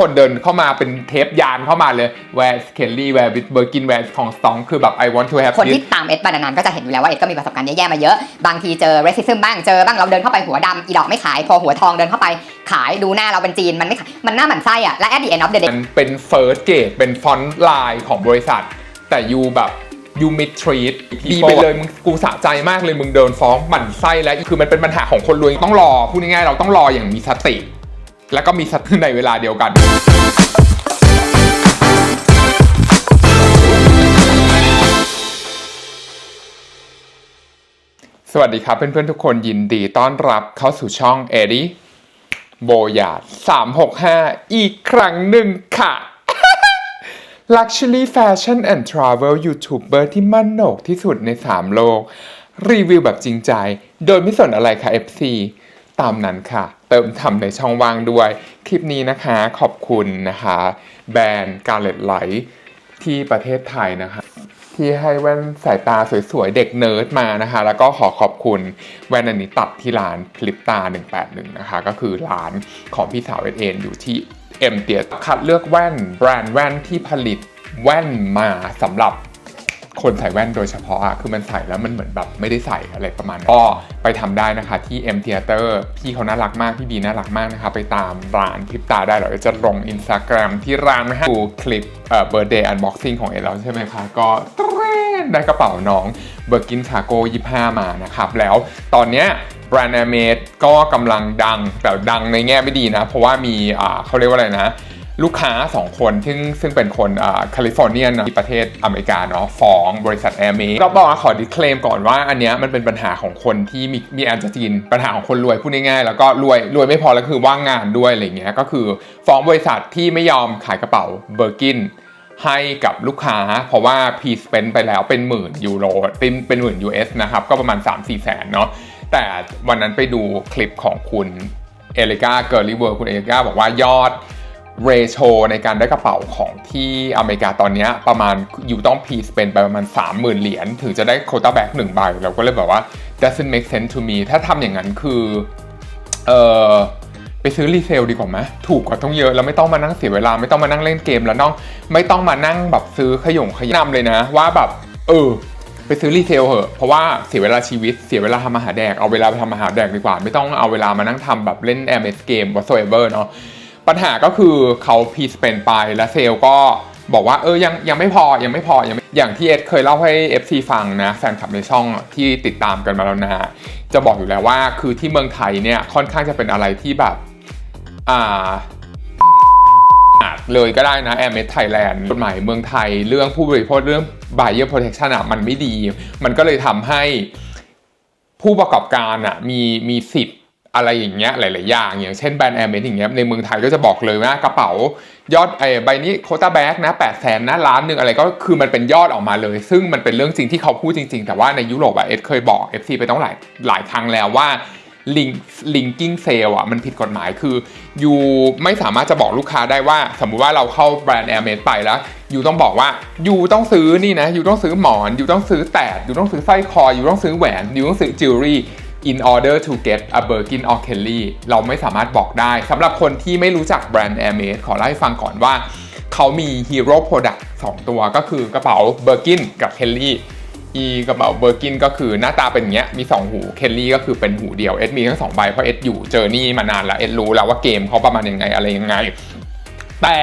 คนเดินเข้ามาเป็นเทปยานเข้ามาเลย where is Kelly where is Birkin where is ของสตองคือแบบ I want to have คน this ที่ตามเอ็ดมานานๆก็จะเห็นอยู่แล้วว่าเอ็ดก็มีประสบการณ์แย่ๆมาเยอะ บางทีเจอ racism บ้าง เจอบ้างเราเดินเข้าไปหัวดำอีดอกไม่ขาย พอหัวทองเดินเข้าไปขายดูหน้าเราเป็นจีนมันไม่ขายมันหน้าหมันไส้อะและ at the end of the day มันเป็น first gate เป็นฟอนต์ไลน์ของบริษัท แต่ยูแบบยูมิดทรีตดีไปเลยมึงกูสะใจมากเลยมึงเดินฟ้องหมั่นไส้แล้วคือมันเป็นปัญหาของคนรวยต้องรอพูดง่ายๆเราต้องรออย่างมีสติ แล้วก็มีสัติในเวลาเดียวกันสวัสดีครับเพื่อนๆทุกคนยินดีต้อนรับเข้าสู่ช่องเอริโบยาด365 อีกครั้งหนึ่งค่ะ Luxury Fashion and Travel YouTuber ที่มั่นโหนกที่สุดใน 3 โลก รีวิวแบบจริงใจ โดยไม่สนอะไรค่ะ FC ตามนั้นค่ะ เติมทำในช่องว่างด้วย คลิปนี้นะคะขอบคุณนะคะ แบรนด์การเลตไลท์ที่ประเทศไทยนะคะ ที่ให้แว่นสายตาสวยๆ เด็กเนิร์ดมานะคะ แล้วก็ขอขอบคุณแว่นอันนี้ตัดที่ร้านคลิปตา 181 นะคะ ก็คือร้านของพี่สาวเอ็นเอ็นอยู่ที่เอ็มเตียคัดเลือกแว่นแบรนด์แว่นที่ผลิตแว่นมาสำหรับ คนใส่แว่นโดยเฉพาะอะคือมันใส่แล้วมันเหมือนแบบไม่ได้ใส่อะไรประมาณนั้นก็ไปทำได้นะคะที่ M Theater พี่เขาน่ารักมาก พี่บีน่ารักมากนะคะไปตามร้านคลิปตาได้เดี๋ยวจะลง Instagram ที่ร้านนะฮะดูคลิปเอ่อ birthday unboxing ของเอแล้วใช่ไหมคะก็ได้กระเป๋าน้องเบอร์กินคาโก้25 มานะครับ แล้วตอนเนี้ยแบรนด์ a อ m a d ก็กำลังดังแต่ดังในแง่ไม่ดีนะ เพราะว่ามีเขาเรียกว่าอะไรนะ ลูกค้า 2 คนซึ่งซึ่งเป็นคนแคลิฟอร์เนียนะที่ประเทศอเมริกาเนาะฟ้องบริษัทแอร์เมก็บอกว่าขอดิเคลมก่อนว่าอันเนี้ยมันเป็นปัญหาของคนที่มีมีแอนจะจีนปัญหาของคนรวยพูดง่ายๆแล้วก็รวยรวยไม่พอแล้วคือว่างงานด้วยอะไรเงี้ยก็คือฟ้องบริษัทที่ไม่ยอมขายกระเป๋าเบอร์กินให้กับลูกค้า เพราะว่าพีสเปนไปแล้วเป็นหมื่นยูโรเป็นเป็นหมื่น US นะครับก็ประมาณ 3-4แสนเนาะแต่วันนั้นไปดูคลิปของคุณเอลิกาเกิร์ลิเวอร์คุณเอลิกาบอกว่ายอด เรโชในการได้กระเป๋าของที่อเมริกาตอนนี้ประมาณอยู่ต้องพีสเป็นไปประมาณ 30,000 เหรียญถึงจะได้โคตาแบ็กหนึ่งใบเราก็เลยแบบว่า doesn't make sense to me ถ้าทำอย่างนั้นคือเออไปซื้อรีเซลดีกว่าไหมถูกกว่าต้องเยอะแล้วไม่ต้องมานั่งเสียเวลาไม่ต้องมานั่งเล่นเกมแล้วน้องไม่ต้องมานั่งแบบซื้อขยงขยำเลยนะ ว่าแบบเออไปซื้อรีเซลเหอะ เพราะว่าเสียเวลาชีวิต เสียเวลาทำอาหารแดก เอาเวลาไปทำอาหารแดกดีกว่า ไม่ต้องเอาเวลามานั่งทำแบบเล่น MS เกม whatsoever เนาะ ปัญหาก็คือเขาพีสเปนไปและเซลล์ก็บอกว่าเออยังยังไม่พอยังไม่พอยังอย่างที่เอสเคยเล่าให้ FC ฟังนะแฟนคลับในช่องที่ติดตามกันมาแล้วนะจะบอกอยู่แล้วว่าคือที่เมืองไทยเนี่ยค่อนข้างจะเป็นอะไรที่แบบอ่าเลยก็ได้นะแอร์เม t ไทยแลนด์กฎหมายเมืองไทยเรื่องผู้บริโภคเรื่อง buyer protection อะมันไม่ดี มันก็เลยทำให้ผู้ประกอบการอะมีมีสิทธิ์ อะไรอย่างเงี้ยหลาย ๆ อย่าง อย่างเช่นแบรนด์แอร์เม t อย่างเงี้ยในเมืองไทยก็จะบอกเลยว่ากระเป๋ายอดไอ้ใบนี้โคตาแบ็กนะแปดแสนนะล้านหนึ่งอะไรก็คือมันเป็นยอดออกมาเลย ซึ่งมันเป็นเรื่องจริงที่เขาพูดจริง ๆ แต่ว่าในยุโรปอะเอสเคยบอก FC ไปต้องหลายหลายครั้งแล้วว่าลิงลิงกิ้งเซลอะมันผิดกฎหมายคือยูไม่สามารถจะบอกลูกค้าได้ว่า สมมุติว่าเราเข้าแบรนด์แอร์เมสไปแล้วยูต้องบอกว่ายูต้องซื้อนี่นะยูต้องซื้อหมอนยูต้องซื้อแตดยูต้องซื้อสร้อยคอยูต้องซื้อแหวนยูต้องซื้อจิวเวลรี่ in order to get a Birkin or Kelly เราไม่สามารถบอกได้สำหรับคนที่ไม่รู้จักแบรนด์ Hermes ขอเล่าให้ฟังก่อนว่า เขามี Hero Product 2 ตัวก็คือกระเป๋า Birkin กับ Kelly อีกระเป๋าเบอร์กินก็คือหน้าตาเป็นอย่างเงี้ยมี 2 หูเคลลี่ก็คือเป็นหูเดียวเอ็ดมีทั้งสองใบเพราะเอ็ดอยู่เจอนี่มานานแล้วเอ็ดรู้แล้วว่าเกมเขาประมาณยังไงอะไรยังไง แต่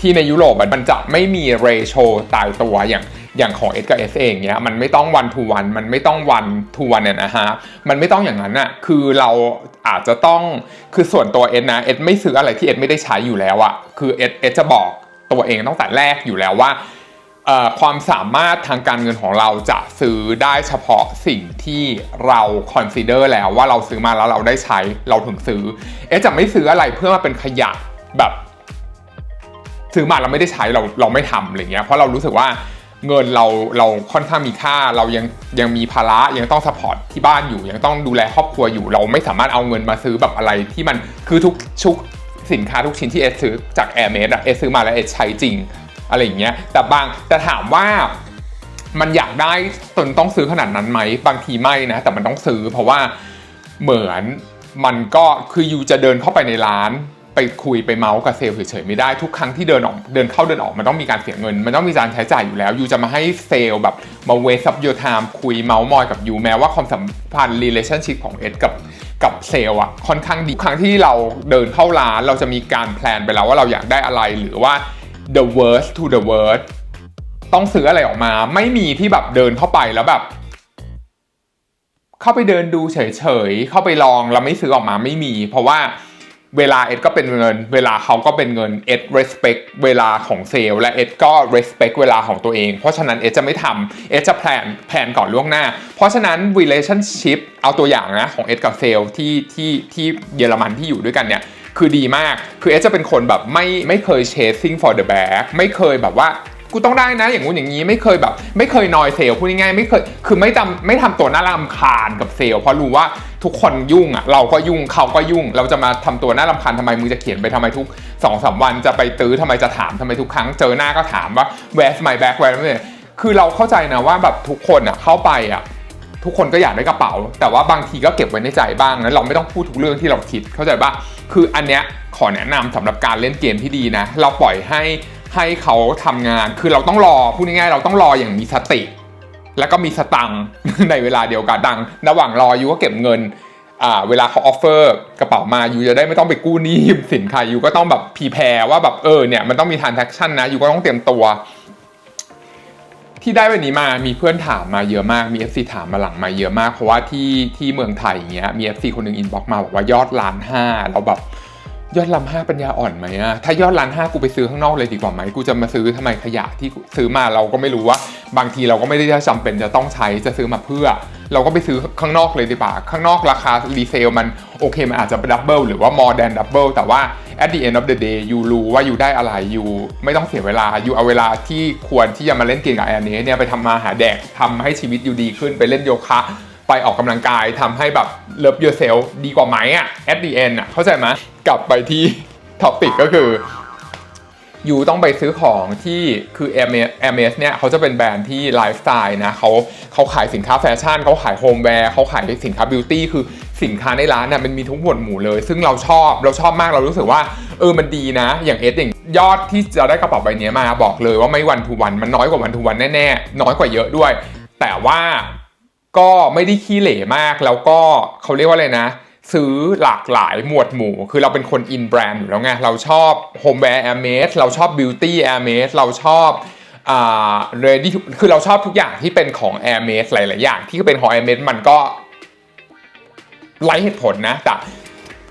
ที่ในยุโรปมันจะไม่มีเรโชตายตัวอย่าง อย่างของ S กับ S เองเนี้ยมันไม่ต้องวันทูวันมันไม่ต้องวันทูวันเนี่ยนะฮะมันไม่ต้องอย่างนั้นอะคือเราอาจจะต้องคือส่วนตัว S นะ S ไม่ซื้ออะไรที่ S ไม่ได้ใช้อยู่แล้วอะคือ S S จะบอกตัวเองตั้งแต่แรกอยู่แล้วว่าความสามารถทางการเงินของเราจะซื้อได้เฉพาะสิ่งที่เรา consider แล้วว่าเราซื้อมาแล้วเราได้ใช้เราถึงซื้อ เอ๊จะไม่ซื้ออะไรเพื่อมาเป็นขยะแบบ ซื้อมาเราไม่ได้ใช้เราเราไม่ทำอะไรเงี้ยเพราะเรารู้สึกว่า เงินเราเราค่อนข้างมีค่าเรายังยังมีภาระยังต้องสปอร์ตที่บ้านอยู่ ยังต้องดูแลครอบครัวอยู่ เราไม่สามารถเอาเงินมาซื้อแบบอะไรที่มันคือทุกชุกสินค้าทุกชิ้นที่เอสซื้อจากแอร์เมสอะเอสซื้อมาแล้วเอสใช้จริงอะไรอย่างเงี้ยแต่บางแต่ถามว่ามันอยากได้จนต้องซื้อขนาดนั้นไหมบางทีไม่นะ แต่มันต้องซื้อเพราะว่าเหมือนมันก็คือยูจะเดินเข้าไปในร้าน ไปคุยไปเมาส์กับเซลล์เฉยๆไม่ได้ทุกครั้งที่เดินออกเดินเข้าเดินออกมันต้องมีการเสียเงิน มันต้องมีการใช้จ่ายอยู่แล้วยูจะมาให้เซลล์แบบมาเวสับโยธามคุยเมาส์มอยกับยูแม้ว่าความสัมพันธ์ relationship ของเอ็ดกับกับเซลล์อะค่อนข้างดีครั้งที่เราเดินเข้าร้านเราจะมีการแพลนไปแล้วว่าเราอยากได้อะไรหรือว่า the worst to the worst ต้องซื้ออะไรออกมา ไม่มีที่แบบเดินเข้าไปแล้วแบบ เข้าไปเดินดูเฉยๆเข้าไปลองแล้วไม่ซื้อออกมาไม่มี เพราะว่า เวลาเอ็ดก็เป็นเงิน เวลาเขาก็เป็นเงินเอ็ด respect เวลาของเซลและเอ็ดก็ respect เวลาของตัวเอง เพราะฉะนั้นเอ็ดจะไม่ทำเอ็ดจะแพลนแพลนก่อนล่วงหน้า เพราะฉะนั้น relationship เอาตัวอย่างนะของเอ็ดกับเซลที่ที่ที่เยอรมันที่อยู่ด้วยกันเนี่ยคือดีมาก คือเอสจะเป็นคนแบบไม่ไม่เคย chasing for the bag ไม่เคยแบบว่ากูต้องได้นะอย่างงู้นอย่างนี้ไม่เคยแบบ ไม่เคยนอยเซลพูดง่ายๆไม่เคยคือไม่ทำไม่ทำตัวน่ารำคาญกับเซลเพราะรู้ว่า ทุกคนยุ่งอะเราก็ยุ่งเขาก็ยุ่ง เราจะมาทำตัวน่ารำคาญทำไมมึงจะเขียนไปทำไมทุกสองสามวันจะไปตื้อทำไมจะถามทำไมทุกครั้งเจอหน้าก็ถามว่า where's my bag where's my bag คือเราเข้าใจนะว่าแบบทุกคนอะเข้าไปอะทุกคนก็อยากได้กระเป๋า แต่ว่าบางทีก็เก็บไว้ในใจบ้างนะเราไม่ต้องพูดทุกเรื่องที่เราคิดเข้าใจปะคืออันเนี้ยขอแนะนำสำหรับการเล่นเกมที่ดีนะ เราปล่อยให้ให้เขาทำงาน คือเราต้องรอพูดง่ายๆเราต้องรออย่างมีสติ แล้วก็มีสตังค์ในเวลาเดียวกันดังระหว่างรอยูก็เก็บเงินอ่าเวลาเขาออฟเฟอร์กระเป๋ามายูจะได้ไม่ต้องไปกู้หนี้ยืมสินใครยูก็ต้องแบบพีแพรว่าแบบเออเนี่ยมันต้องมีทรานแ a คชั่นนะยูก็ต้องเตรียมตัว ที่ได้วันนี้มามีเพื่อนถามมาเยอะมากมี FC ถามมาหลังมาเยอะมาก เพราะว่าที่ที่เมืองไทยอย่างเงี้ยมี FC คนหนึ่งอินบ็อกมาบอกว่ายอดล้านห้าเราแบบ ยอดล้านห้าปัญญาอ่อนไหมอะถ้ายอดล้านห้ากูไปซื้อข้างนอกเลยดีกว่าไหมกูจะมาซื้อทำไมขยะที่ซื้อมาเราก็ไม่รู้ว่า บางทีเราก็ไม่ได้จำเป็นจะต้องใช้จะซื้อมาเพื่อ เราก็ไปซื้อข้างนอกเลยดีกว่าข้างนอกราคารีเซลมันโอเคมันอาจจะดับเบิลหรือว่า more than double แต่ว่า at the end of the day ยูรู้ว่ายูได้อะไรยูไม่ต้องเสียเวลายูเอาเวลาที่ควรที่จะมาเล่นเกมกับแอนนี้เนี่ยไปทำมาหาแดกทำให้ชีวิตยูดีขึ้นไปเล่นโยคะ ไปออกกำลังกายทำให้แบบ love yourself ดีกว่าไหมอะ at the end อะเข้าใจไหมกลับไปที่ท็อปิกก็คือยูต้องไปซื้อของที่คือ a m s เนี่ยเขาจะเป็นแบรนด์ที่ไลฟ์สไตล์นะเขาเขาขายสินค้าแฟชั่นเขาขายโฮมแวร์เขาขายสินค้าบิวตี้คือสินค้าในร้านน่ะมันมีทุกหมวดหมู่เลย ซึ่งเราชอบเราชอบมากเรารู้สึกว่าเออมันดีนะ อย่างเอสอย่างยอดที่จะได้กระเป๋าใบนี้มาบอกเลยว่าไม่วันทูวันมันน้อยกว่าวันทูวันแน่ๆน้อยกว่าเยอะด้วย แต่ว่า ก็ไม่ได้ขี้เหร่มากแล้วก็เขาเรียกว่าอะไรนะ ซื้อหลากหลายหมวดหมู่ คือเราเป็นคนอินแบรนด์อยู่แล้วไงเราชอบโฮมแวร์แอร์เมสเราชอบบิวตี้แอร์เมสเราชอบอ่า ready to คือเราชอบทุกอย่างที่เป็นของ Air m a d e หลาย ๆ อย่าง ที่เป็นของ Air m a d e มันก็ไร้เหตุผลนะแต่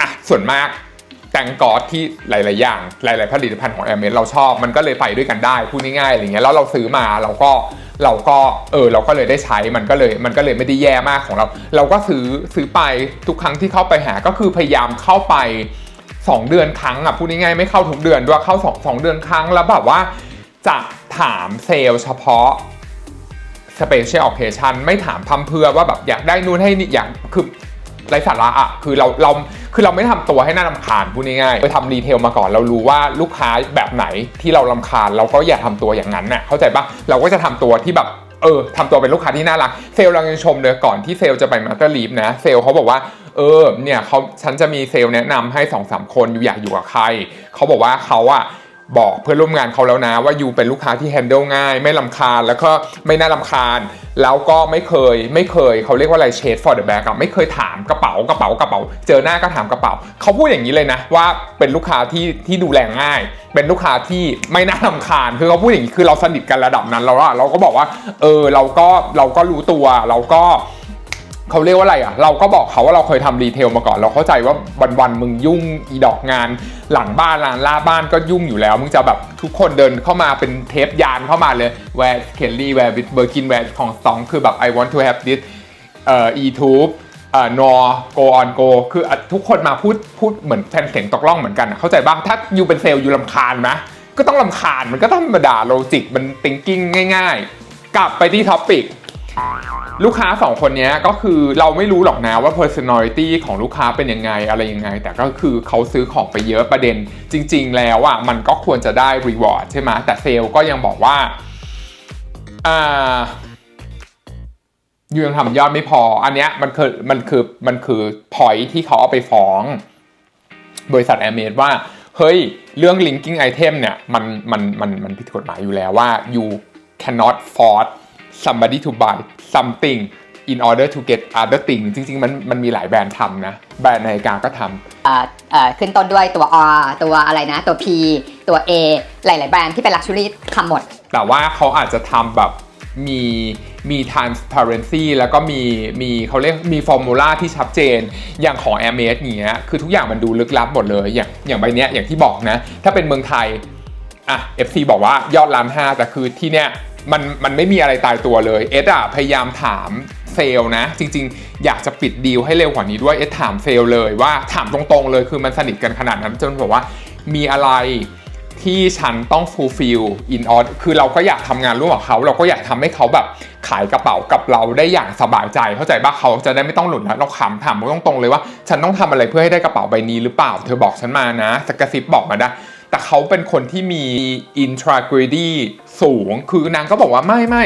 อะส่วนมากแตงกอดที่หลาย ๆ อย่าง หลาย ๆ ผลิตภัณฑ์ของ Air m a d e เราชอบมันก็เลยไปด้วยกันได้พูดง่าย ๆ อะไรเงี้ยแล้วเราซื้อมาเราก็ เราก็เออเราก็เลยได้ใช้มันก็เลยมันก็เลยไม่ได้แย่มากของเรา เราก็ซื้อซื้อไปทุกครั้งที่เข้าไปหาก็คือพยายามเข้าไป 2 เดือนครั้งอะพูดง่ายๆไม่เข้าทุกเดือนด้วยเข้า2 2เดือนครั้งแล้วแบบว่าจะถามเซลล์เฉพาะ Special Occasion ไม่ถามพำเพื่อว่าแบบอยากได้นู่นให้นี่อยากคือ ไรสาระอะคือเราเราคือเราไม่ทำตัวให้น่ารำคาญพูดง่ายๆไปทำรีเทลมาก่อนเรารู้ว่าลูกค้าแบบไหนที่เราลำคาญ เราก็อย่าทำตัวอย่างนั้นน่ะเข้าใจปะเราก็จะทำตัวที่แบบเออทำตัวเป็นลูกค้าที่น่ารักเซลล์เรายังชมเลยก่อนที่เซลล์จะไปมาสเตอร์ลีฟนะเซลล์เขาบอกว่าเออเนี่ยเขาฉันจะมีเซลล์แนะนำให้2อสคนอยู่อยากอยู่กับใครเขาบอกว่าเขาอะ บอกเพื่อนร่วมงานเขาแล้วนะ ว่ายูเป็นลูกค้าที่แฮนเดิลง่าย ไม่ลำคาญแล้วก็ไม่น่าลำคาญ แล้วก็ไม่เคยไม่เคยเขาเรียกว่าอะไรเชด for the bag อะไม่เคยถามกระเป๋ากระเป๋ากระเป๋า เจอหน้าก็ถามกระเป๋า เขาพูดอย่างนี้เลยนะ ว่าเป็นลูกค้าที่ที่ดูแลง่าย เป็นลูกค้าที่ไม่น่าลำคาญ คือเขาพูดอย่างนี้คือเราสนิทกันระดับนั้นแล้วอะเราก็บอกว่าเออเราก็เราก็รู้ตัวเราก็ เขาเรียกว่าอะไรอะ เราก็บอกเขาว่าเราเคยทำรีเทลมาก่อน เราเข้าใจว่าวันๆมึงยุ่งอีดอกงาน หลังบ้านร้านล่าบ้านก็ยุ่งอยู่แล้ว มึงจะแบบทุกคนเดินเข้ามาเป็นเทปยานเข้ามาเลย where Kelly where with Birkin where ของสองคือแบบ I want to have this เอ่อ YouTube เอ่อ nor go on go คือทุกคนมาพูดพูดเหมือนแทนเสียงตกล่องเหมือนกัน เข้าใจบ้างถ้าอยู่เป็นเซลล์อยู่ลำคาญไหมก็ต้องลำคาญมันก็ธรรมดาโลจิกมัน thinking ง่าย ๆ กลับไปที่ท็อปิก ลูกค้าสองคนนี้ก็คือเราไม่รู้หรอกนะว่า personality ของลูกค้าเป็นยังไงอะไรยังไง แต่ก็คือเขาซื้อของไปเยอะประเด็น จริง ๆ แล้วอะมันก็ควรจะได้ reward ใช่ไหมแต่เซลล์ก็ยังบอกว่าอ่ายังทำยอดไม่พอ อันเนี้ยมันคือมันคือมันคือ point ที่เขาเอาไปฟ้อง บริษัทแอร์เมดว่า เฮ้ย เรื่อง linking item เนี่ยมันมันมันมันผิดกฎหมายอยู่แล้วว่า you cannot force somebody to buy something in order to get other thing จริง ๆ มันมันมีหลายแบรนด์ทำนะ แบรนด์นาฬิกาก็ทำเอ่อเอ่อขึ้นต้นด้วยตัว R ตัวอะไรนะ ตัว P ตัว A หลาย ๆ แบรนด์ที่เป็น Luxury ทำหมด แต่ว่าเขาอาจจะทำแบบมีมี transparency แล้วก็มีมีเขาเรียกมีฟอร์มูลาที่ชัดเจน อย่างของ a i r m e d อย่างเงี้ยคือทุกอย่างมันดูลึกลับหมดเลย อย่างอย่างใบเนี้ยอย่างที่บอกนะ ถ้าเป็นเมืองไทยอะ FC บอกว่ายอดล้านห้าแต่คือที่เนี้ย มันมันไม่มีอะไรตายตัวเลย เอสอะพยายามถามเซลล์นะ จริง ๆ อยากจะปิดดีลให้เร็วกว่านี้ด้วยเอสถามเซลล์เลยว่าถามตรงๆเลยคือมันสนิทกันขนาดนั้นจนบอกว่ามีอะไรที่ฉันต้อง fulfill in order คือเราก็อยากทำงานร่วมกับเขา เราก็อยากทำให้เขาแบบขายกระเป๋ากับเราได้อย่างสบายใจ เข้าใจป่ะเขาจะได้ไม่ต้องหลุดนะเราขำถามตรงๆเลยว่า ฉันต้องทำอะไรเพื่อให้ได้กระเป๋าใบนี้หรือเปล่า เธอบอกฉันมานะสกระซิบบอกมาได้ แต่เขาเป็นคนที่มี integrity สูง คือนางก็บอกว่าไม่ไม่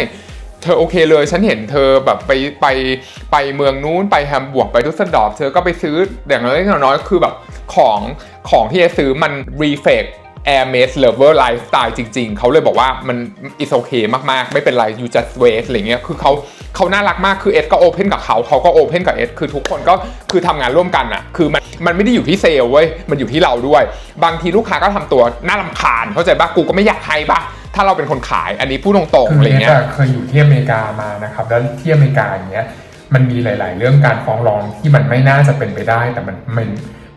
เธอโอเคเลย ฉันเห็นเธอแบบไปไปไปเมืองนู้นไปแฮมบวกไปดุสเซนดอร์เธอก็ไปซื้ออย่างน้อยน้อยคือแบบของของที่จะซื้อมัน reflect Air m a d e Lover Lifestyle จริง ๆ เขาเลยบอกว่ามัน is okay มาก ๆ ไม่เป็นไร you just wait อะไรเงี้ย คือเขาเขาน่ารักมาก คือเอสก็โอเพนกับเขา เขาก็โอเพนกับเอสคือทุกคนก็คือทำงานร่วมกันอะคือมันมันไม่ได้อยู่ที่เซลล์เว้ย มันอยู่ที่เราด้วย บางทีลูกค้าก็ทำตัวน่ารำคาญ เข้าใจปะกูก็ไม่อยากให้ปะถ้าเราเป็นคนขาย อันนี้พูดตรงๆ อะไรเนี่ยเงี้ยเคยอยู่ที่อเมริกามานะครับ แล้วที่อเมริกาอย่างเงี้ย มันมีหลาย ๆ เรื่องการฟ้องร้องที่มันไม่น่าจะเป็นไปได้ แต่มันมัน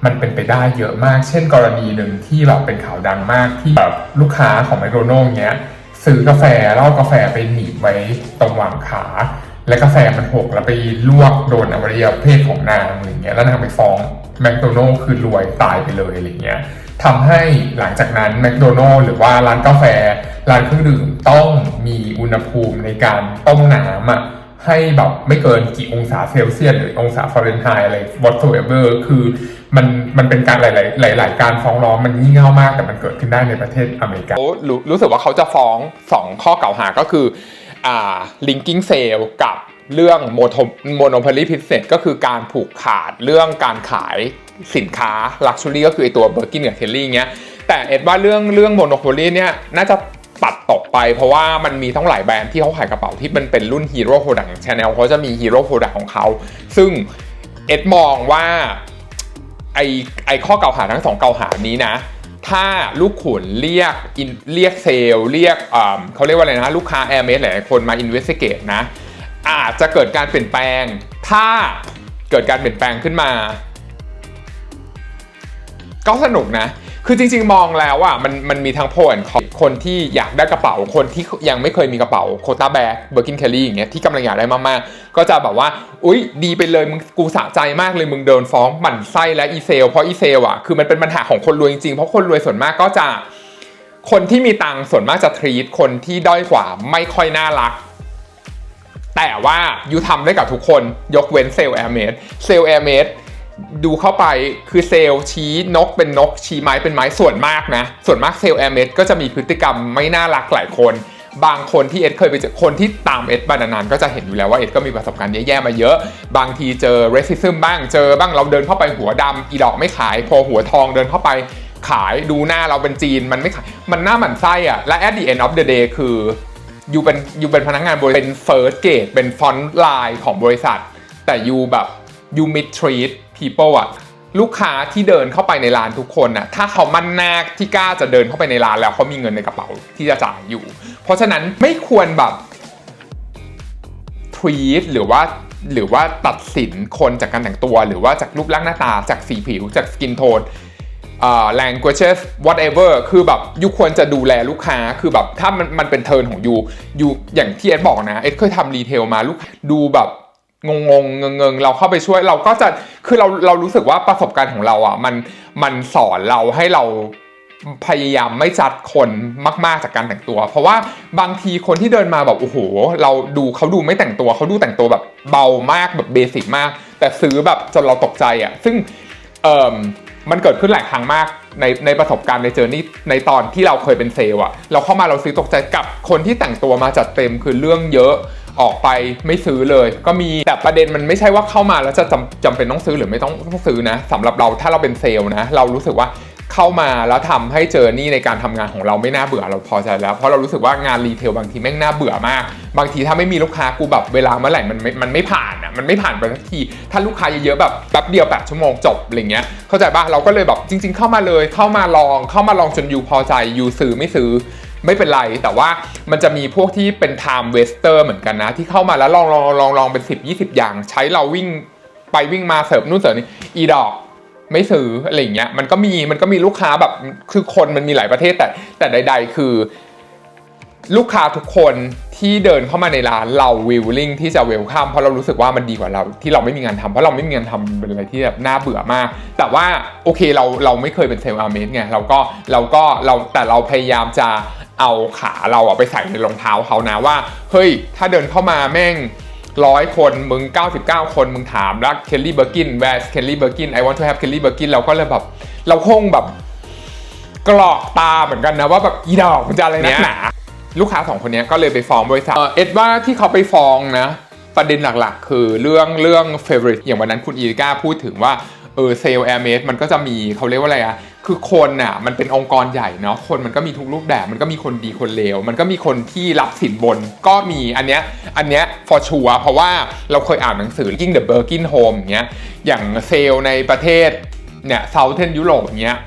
มันเป็นไปได้เยอะมาก เช่นกรณีหนึ่งที่แบบเป็นข่าวดังมากที่แบบลูกค้าของแมคโดนัลด์เงี้ยซื้อกาแฟแล้วากาแฟไปหนีบไว้ตรงหว่างขา และกาแฟมันหกแล้วไปลวกโดนอวัยวะเพศของนางอะไรเงี้ยแล้วนางไปฟ้องแมคโดนัลด์คือรวยตายไปเลยอะไรเงี้ยทำให้หลังจากนั้นแมคโดนัลล์หรือว่าร้านกาแฟ ร้านเครื่องดื่มต้องมีอุณหภูมิในการต้มน้ำอะ ให้แบบไม่เกินกี่องศาเซลเซียสหรือองศาฟาเรนไฮต์อะไร whatsoever คือมันมันเป็นการหลาย ๆ หลาย ๆ การฟ้องร้องมันงี่เง่ามาก แต่มันเกิดขึ้นได้ในประเทศอเมริกาเขารู้รู้สึกว่าเขาจะฟ้อง 2 ข้อกล่าวหาก็คืออ่า linking sale กับเรื่อง moto- monopoly business ก็คือการผูกขาดเรื่องการขายสินค้า luxury ก็คือไอตัว Birkin กับ Kelly เงี้ยแต่เอ็ดว่าเรื่องเรื่อง monopoly เนี่ยน่าจะ ปัดตกไป เพราะว่ามันมีทั้งหลายแบรนด์ที่เขาขายกระเป๋าที่มันเป็นรุ่น hero product อย่าง Chanel เขาจะมี hero product ของเขา ซึ่งเอ็ดมองว่าไอไอข้อเก่าหาทั้งสองเก่าหานี้นะ ถ้าลูกขุนเรียกเรียกเซลเรียกเขาเรียกว่าอะไรนะลูกค้า Air m a d หลายคนมา investigate นะ อาจจะเกิดการเปลี่ยนแปลง ถ้าเกิดการเปลี่ยนแปลงขึ้นมา ก็สนุกนะ คือจริง ๆ มองแล้วอะมันมันมีทั้งโพลของคนที่อยากได้กระเป๋าคนที่ยังไม่เคยมีกระเป๋าโคตาแบกเบอร์กินเคลลี่อย่างเงี้ยที่กำลังอยากได้มาก ๆ ก็จะแบบว่า อุ๊ย ดีไปเลยมึงกูสะใจมากเลยมึงเดินฟ้องหมั่นไส้และอีเซลเพราะอีเซลอะคือมันเป็นปัญหาของคนรวยจริงๆเพราะคนรวยส่วนมากก็จะ คนที่มีตังค์ส่วนมากจะทรีตคนที่ด้อยกว่าไม่ค่อยน่ารักแต่ว่ายูทำได้กับทุกคนยกเว้นเซลแอร์เมดเซลแอร์เมด ดูเข้าไปคือเซลล์ชี้นกเป็นนก ชี้ไม้เป็นไม้ส่วนมากนะ ส่วนมากเซลล์แอร์เมดก็จะมีพฤติกรรมไม่น่ารักหลายคน บางคนที่เอ็ดเคยไปเจอคนที่ตามเอ็ดมานานๆก็จะเห็นอยู่แล้วว่าเอ็ดก็มีประสบการณ์แย่ๆมาเยอะ บางทีเจอเรสซิซึมบ้างเจอบ้างเราเดินเข้าไปหัวดำอีดอกไม่ขาย พอหัวทองเดินเข้าไปขายดูหน้าเราเป็นจีนมันไม่ขายมันหน้าหมันไส้อะและ at the end of the day คือยูเป็นยูเป็นพนักงานบริษัทเป็น first gate เป็นฟอนต์ไลน์ของบริษัท แต่ยูแบบยู mistreat people อะลูกค้าที่เดินเข้าไปในร้านทุกคนน่ะถ้าเขามั่นหน้าที่กล้าจะเดินเข้าไปในร้านแล้วเขามีเงินในกระเป๋าที่จะจ่ายอยู่ เพราะฉะนั้นไม่ควรแบบ treat หรือว่าหรือว่าตัดสินคนจากการแต่งตัว หรือว่าจากรูปร่างหน้าตาจากสีผิวจาก skin tone อ่า languages whatever คือแบบยูควรจะดูแลลูกค้าคือแบบถ้ามันมันเป็นเทิร์นของยูยูอย่างที่เอ็ดบอกนะเอ็ดเคยทำรีเทลมาลูกดูแบบ งงงเงงเงงเราเข้าไปช่วยเราก็จะคือเราเรารู้สึกว่าประสบการณ์ของเราอะมันมันสอนเราให้เราพยายามไม่จัดคนมาก ๆจากการแต่งตัว เพราะว่าบางทีคนที่เดินมาแบบโอ้โห เราดูเขาดูไม่แต่งตัวเขาดูแต่งตัวแบบเบามากแบบเบสิกมาก แต่ซื้อแบบจนเราตกใจอะซึ่งเอ่อมันเกิดขึ้นหลายครั้งมากในในประสบการณ์ในเจอนี่ในตอนที่เราเคยเป็นเซลล์อะเราเข้ามาเราซื้อตกใจกับคนที่แต่งตัวมาจัดเต็มคือเรื่องเยอะ ออกไปไม่ซื้อเลย ก็มีแต่ประเด็นมันไม่ใช่ว่าเข้ามาแล้วจะจำจำเป็นต้องซื้อหรือไม่ต้องต้องซื้อนะสำหรับเราถ้าเราเป็นเซลล์นะ เรารู้สึกว่าเข้ามาแล้วทำให้เจอนี่ในการทำงานของเราไม่น่าเบื่อเราพอใจแล้ว เพราะเรารู้สึกว่างานรีเทลบางทีแม่งน่าเบื่อมาก บางทีถ้าไม่มีลูกค้ากูแบบเวลาเมื่อไหร่มันไม่มันไม่ผ่านอะมันไม่ผ่านไปสักที ถ้าลูกค้าเยอะๆแบบแป๊บเดียวแปดชั่วโมงจบอะไรเงี้ยเข้าใจป่ะเราก็เลยแบบจริง ๆ เข้ามาเลยเข้ามาลองเข้ามาลองจนยูพอใจยูซื้อไม่ซื้อ ไม่เป็นไรแต่ว่ามันจะมีพวกที่เป็น time waster เหมือนกันนะ ที่เข้ามาแล้วลองลองลองลองเป็น 10 20 อย่าง ใช้เราวิ่งไปวิ่งมาเสิร์ฟนู่นเสิร์ฟนี่อีดอกไม่ซื้ออะไรอย่างเงี้ยมันก็มีมันก็มีลูกค้าแบบคือคนมันมีหลายประเทศแต่แต่ใด ๆ คือ ลูกค้าทุกคนที่เดินเข้ามาในร้านเราวิลลิ่งที่จะเวลคัมเพราะเรารู้สึกว่ามันดีกว่าเรา ที่เราไม่มีงานทำเพราะเราไม่มีงานทำเป็นอะไรที่แบบน่าเบื่อมาก แต่ว่าโอเคเราเราไม่เคยเป็นเซลล์อาร์เมสไงเราก็เราก็เราแต่เราพยายามจะ เอาขาเราอะไปใส่ในรองเท้าเขานะว่า เฮ้ย ถ้าเดินเข้ามาแม่งร้อยคนมึง 99 คนมึงถามแล้วเคลลี่เบอร์กิน where's เคลลี่เบอร์กิน I want to have เคลลี่เบอร์กินเราก็เลยแบบเราคงแบบกรอกตาเหมือนกันนะว่าแบบอีดอกมันจะอะไรนักหนาลูกค้าสองคนเนี้ยก็เลยไปฟ้องบริษัทเอ่อเอ็ดว่าที่เขาไปฟ้องนะ ประเด็นหลักๆ คือเรื่องเรื่อง favorite อย่างวันนั้นคุณอีริก้าพูดถึงว่าเออเซลล์แอร์เมสมันก็จะมีเขาเรียกว่าอะไรอะคือคนน่ะมันเป็นองค์กรใหญ่เนาะคนมันก็มีทุกรูปแบบมันก็มีคนดีคนเลวมันก็มีคนที่รับสินบน ก็มีอันเนี้ยอันเนี้ย for sure เพราะว่าเราเคยอ่านหนังสือ King the Birkin Home เงี้ยอย่างเซลล์ในประเทศเนี่ยเซาเทนยุโรปเงี้ย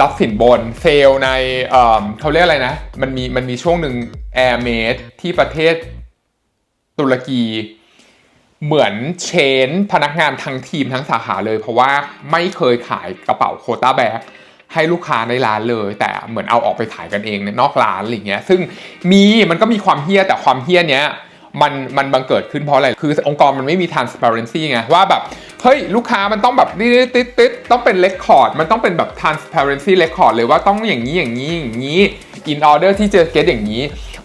รับสินบนเซลล์ในเออเขาเรียกอะไรนะ มันมีมันมีช่วงหนึ่ง Air m a d ที่ประเทศตุรกี เหมือนเชนพนักงานทั้งทีมทั้งสาขาเลย เพราะว่าไม่เคยขายกระเป๋าโคต้าแบ็กให้ลูกค้าในร้านเลย แต่เหมือนเอาออกไปขายกันเองในนอกร้านอะไรเงี้ยซึ่งมีมันก็มีความเฮี้ยแต่ความเฮี้ยเนี้ย มันมันบังเกิดขึ้นเพราะอะไร คือองค์กรมันไม่มี transparency ไง ว่าแบบ เฮ้ย ลูกค้ามันต้องแบบติดติดติดต้องเป็น record มันต้องเป็นแบบ transparency record เลยว่าต้องอย่างนี้อย่างนี้อย่างนี้ in order ที่จะ get อย่างนี้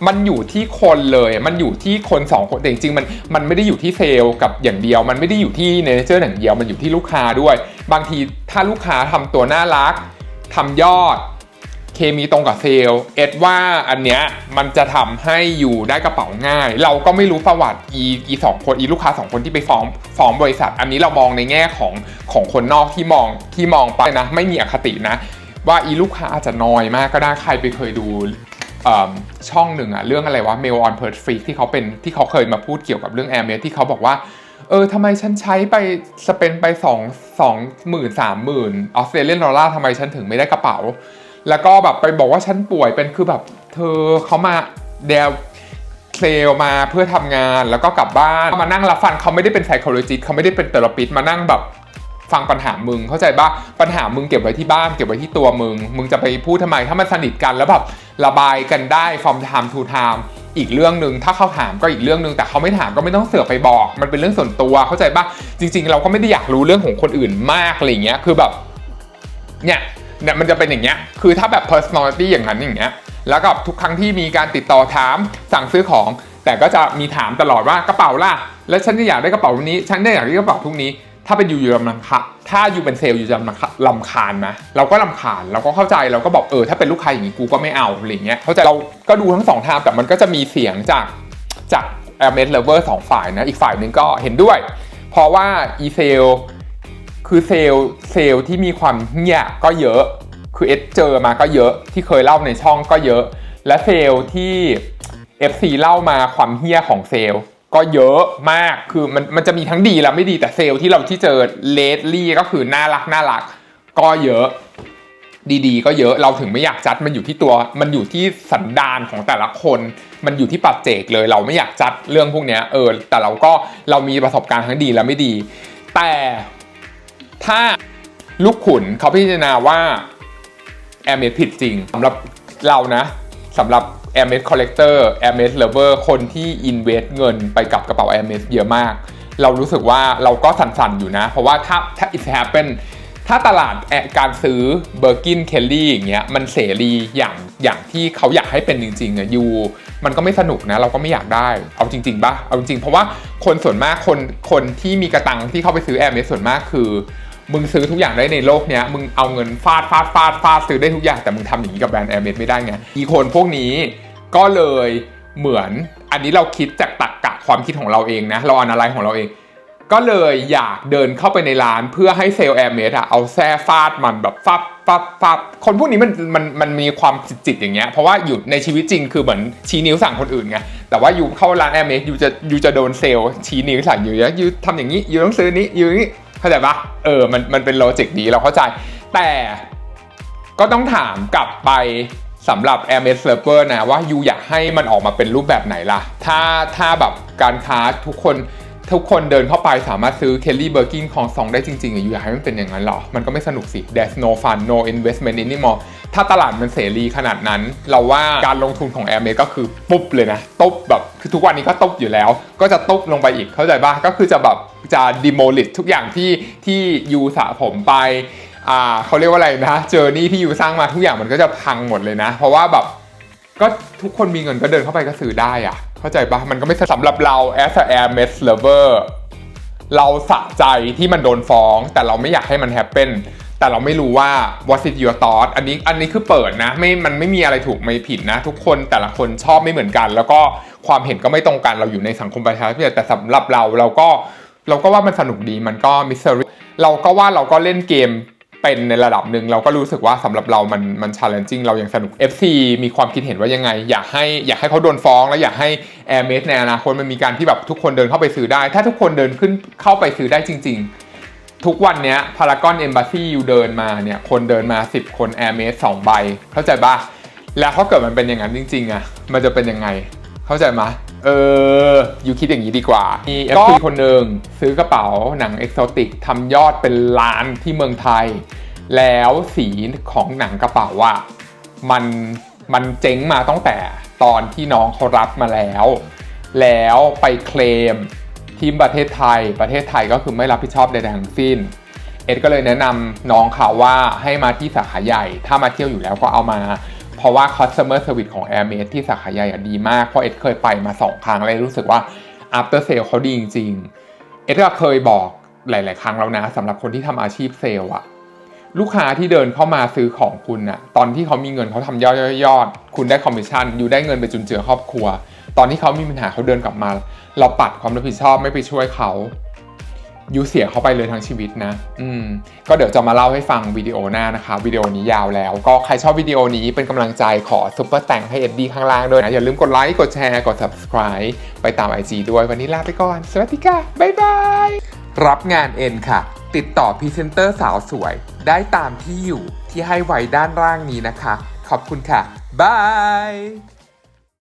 มันอยู่ที่คนเลย มันอยู่ที่คนสองคนแต่จริงๆมันมันไม่ได้อยู่ที่เซลล์กับอย่างเดียว มันไม่ได้อยู่ที่เนเจอร์อย่างเดียว มันอยู่ที่ลูกค้าด้วย บางทีถ้าลูกค้าทำตัวน่ารักทำยอด เคมีตรงกับเซลล์เอ็ดว่าอันเนี้ยมันจะทำให้อยู่ได้กระเป๋าง่าย เราก็ไม่รู้ประวัติอีอีสองคนอีลูกค้าสองคนที่ไปฟ้องฟ้องบริษัท อันนี้เรามองในแง่ของของคนนอกที่มองที่มองไปนะ ไม่มีอคตินะ ว่าอีลูกค้าอาจจะน้อยมากก็ได้ใครไปเคยดูเอิ่มช่องหนึ่งอะเรื่องอะไรวะ Mail on p e r f r e e ที่เขาเป็นที่เขาเคยมาพูดเกี่ยวกับเรื่อง Air m a ที่เขาบอกว่าเออทำไมฉันใช้ไปสเปนไปสองสองหมื่นสามหมื่นออสเตรเลียนดอลลาร์ทำไมฉันถึงไม่ได้กระเป๋า แล้วก็แบบไปบอกว่าฉันป่วยเป็นคือแบบ เธอเขามาเดลเคลมาเพื่อทำงานแล้วก็กลับบ้านมานั่งรับฟังเขาไม่ได้เป็นไซโคโลจิสเขาไม่ได้เป็นเทอราปิสมานั่งแบบฟังปัญหามึงเข้าใจปะปัญหามึงเก็บไว้ที่บ้านเก็บไว้ที่ตัวมึง มึงจะไปพูดทำไม ถ้ามันสนิทกันแล้วแบบระบายกันได้ from time to time อีกเรื่องหนึ่งถ้าเขาถามก็อีกเรื่องหนึ่งแต่เขาไม่ถามก็ไม่ต้องเสือกไปบอก มันเป็นเรื่องส่วนตัวเข้าใจปะจริง ๆ เราก็ไม่ได้อยากรู้เรื่องของคนอื่นมากอะไรเงี้ยคือแบบเนี่ย เนี่ยมันจะเป็นอย่างเงี้ยคือถ้าแบบ personality อย่างนั้นอย่างเงี้ยแล้วก็ทุกครั้งที่มีการติดต่อถามสั่งซื้อของ แต่ก็จะมีถามตลอดว่ากระเป๋าล่ะ แล้วฉันจะอยากได้กระเป๋าวันนี้ ฉันได้อยากได้กระเป๋าพรุ่งนี้ ถ้าเป็นอยู่อยู่ลำคาถ้าอยู่เป็นเซลล์อยู่จะลำคาญนะเราก็ลำคาญเราก็เข้าใจเราก็บอกเออถ้าเป็นลูกค้าอย่างนี้กูก็ไม่เอาอะไรเงี้ยเข้าใจเราก็ดูทั้งสองทางแต่มันก็จะมีเสียงจากจาก a m e d lover สองฝ่ายนะอีกฝ่ายหนึ่งก็เห็นด้วย เพราะว่า e s a l คือเซลล์เซลล์ที่มีความเหี้ยก็เยอะ คือเอสเจอมาก็เยอะที่เคยเล่าในช่องก็เยอะ และเซลล์ที่ FC เล่ามาความเหี้ยของเซลล์ก็เยอะมากคือมันมันจะมีทั้งดีและไม่ดีแต่เซลล์ที่เราที่เจอเลดลี่ก็คือน่ารักน่ารัก ก็เยอะ ดีๆ ก็เยอะเราถึงไม่อยากจัดมันอยู่ที่ตัว มันอยู่ที่สันดานของแต่ละคน มันอยู่ที่ปัจเจกเลย เราไม่อยากจัดเรื่องพวกนี้เออแต่เราก็เรามีประสบการณ์ทั้งดีและไม่ดี แต่ ถ้าลูกขุนเขาพิจารณาว่าแอร์เมดผิดจริงสำหรับเรานะสำหรับ a i r m e d Collector a i r m e d Lover คนที่ invest เงินไปกับกระเป๋า a i r m e d เยอะมาก เรารู้สึกว่าเราก็สั่นๆอยู่นะ เพราะว่าถ้าถ้า it happen ถ้าตลาดแอการซื้อเบอร์กินเคลลี่อย่างเงี้ยมันเสรีอย่างอย่างที่เขาอยากให้เป็นจริงๆอะยูมันก็ไม่สนุกนะ เราก็ไม่อยากได้เอาจริงๆปะเอาจริงเพราะว่าคนส่วนมากคนคนที่มีกระตังที่เข้าไปซื้อแอร์เมสส่วนมากคือ มึงซื้อทุกอย่างได้ในโลกเนี้ย มึงเอาเงินฟาดฟาดฟาดฟาดซื้อได้ทุกอย่างแต่มึงทำอย่างนี้กับแบรนด์แอร์เมสไม่ได้ไง อีคนพวกนี้ก็เลยเหมือนอันนี้เราคิดจากตักกะความคิดของเราเองนะ เราอนาลัยของเราเอง ก็เลยอยากเดินเข้าไปในร้านเพื่อให้เซลล์แอร์เมสอะเอาแซ่ฟาดมันแบบฟับปับปับคนพวกนี้มันมันมันมีความจิตจิตอย่างเงี้ยเพราะว่าอยู่ในชีวิตจริงคือเหมือนชี้นิ้วสั่งคนอื่นไงแต่ว่าอยู่เข้าร้านแอร์เมสยูจะอยู่จะโดนเซลล์ชี้นิ้วสั่งอยู่แล้วยูทำอย่างนี้อยู่ต้องซื้อนี้อยู่นี้ เข้าใจปะเออมันมันเป็นโลจิกดีเราเข้าใจ แต่ก็ต้องถามกลับไปสำหรับ Air m s Server นะว่ายูอยากให้มันออกมาเป็นรูปแบบไหนล่ะ ถ้าถ้าแบบการค้าทุกคน ทุกคนเดินเข้าไปสามารถซื้อ Kelly Birkin ของซองได้จริงๆอยูอยากให้มันเป็นอย่างนั้นเหรอ มันก็ไม่สนุกสิ There's no fun no investment anymore ถ้าตลาดมันเสรีขนาดนั้น เราว่าการลงทุนของ Air m e s ก็คือปุ๊บเลยนะตุ๊บแบบคือทุกวันนี้ก็ตุ๊บอยู่แล้ว ก็จะตุ๊บลงไปอีกเข้าใจป่ะก็คือจะแบบจะ demolish ทุกอย่างที่ที่ยูสะผมไปอ่าเขาเรียกว่าอะไรนะเจอร์นี่ที่ยูสร้างมาทุกอย่างมันก็จะพังหมดเลยนะ เพราะว่าแบบก็ทุกคนมีเงินก็เดินเข้าไปก็ซื้อได้อะ เข้าใจปะมันก็ไม่สำหรับเรา as a air m e s lover เราสะใจที่มันโดนฟ้อง แต่เราไม่อยากให้มันแฮปเ e นแต่เราไม่รู้ว่า what is your thought อันนี้อันนี้คือเปิดนะ ไม่มันไม่มีอะไรถูกไม่ผิดนะ ทุกคนแต่ละคนชอบไม่เหมือนกัน แล้วก็ความเห็นก็ไม่ตรงกันเราอยู่ในสังคมประชาธิปไตยแต่สำหรับเราเราก็เราก็ว่ามันสนุกดีมันก็มิสเ e อรี่เราก็ว่าเราก็เล่นเกม เป็นในระดับหนึ่งเราก็รู้สึกว่าสำหรับเรามันมัน challenging เรายังสนุก FC มีความคิดเห็นว่ายังไง อยากให้อยากให้เขาโดนฟ้อง แล้วอยากให้ Air m e s ในอนาคตมันมีการที่แบบทุกคนเดินเข้าไปซื้อได้ ถ้าทุกคนเดินขึ้นเข้าไปซื้อได้จริง ๆ ทุกวันนี้พารากอนเอมบ s ซีอยู่เดินมาเนี่ยคนเดินมา 10 คน Air m e s 2ใบ เข้าใจปะแล้วถ้าเกิดมันเป็นอย่างนั้นจริงๆอะมันจะเป็นยังไง เข้าใจไหม เออ อยู่คิดอย่างนี้ดีกว่ามี FC คนหนึ่งซื้อกระเป๋าหนังเอกโซติกทำยอดเป็นล้านที่เมืองไทย แล้วสีของหนังกระเป๋าอะมันมันเจ๊งมาตั้งแต่ตอนที่น้องเขารับมาแล้ว แล้วไปเคลมที่ประเทศไทย ประเทศไทยก็คือไม่รับผิดชอบใดๆทั้งสิ้น เอ็ดก็เลยแนะนำน้องเขาว่าให้มาที่สาขาใหญ่ ถ้ามาเที่ยวอยู่แล้วก็เอามาเพ ราะว่า customer service ของ Air m a d ที่สาขาใหญ่ดีมากเพราะเอ็ดเคยไปมา 2 ครั้งเลยรู้สึกว่า after sale เขาดีจริงๆ เอ็ดก็เคยบอกหลาย ๆ ครั้งแล้วนะสำหรับคนที่ทำอาชีพเซลล์อะลูกค้าที่เดินเข้ามาซื้อของคุณนะตอนที่เขามีเงินเขาทำยอดยอดยอดคุณได้คอมมิชชั่นอยู่ได้เงินไปจุนเจือครอบครัว ตอนที่เขามีปัญหาเขาเดินกลับมา เราปัดความรับผิดชอบไม่ไปช่วยเขา ยูเสียเขาไปเลยทั้งชีวิตนะ อืม ก็เดี๋ยวจะมาเล่าให้ฟังวิดีโอหน้านะคะวิดีโอนี้ยาวแล้ว ก็ใครชอบวิดีโอนี้เป็นกำลังใจขอซุปเปอร์แต่งให้เอ็ดดี้ข้างล่างด้วยนะ อย่าลืมกดไลค์กดแชร์กด subscribe ไปตาม IG ด้วยวันนี้ลาไปก่อน สวัสดีค่ะ บ๊ายบาย รับงานเอ็นค่ะ ติดต่อพรีเซนเตอร์สาวสวย ได้ตามที่อยู่ที่ให้ไว้ด้านล่างนี้นะคะ ขอบคุณค่ะบาย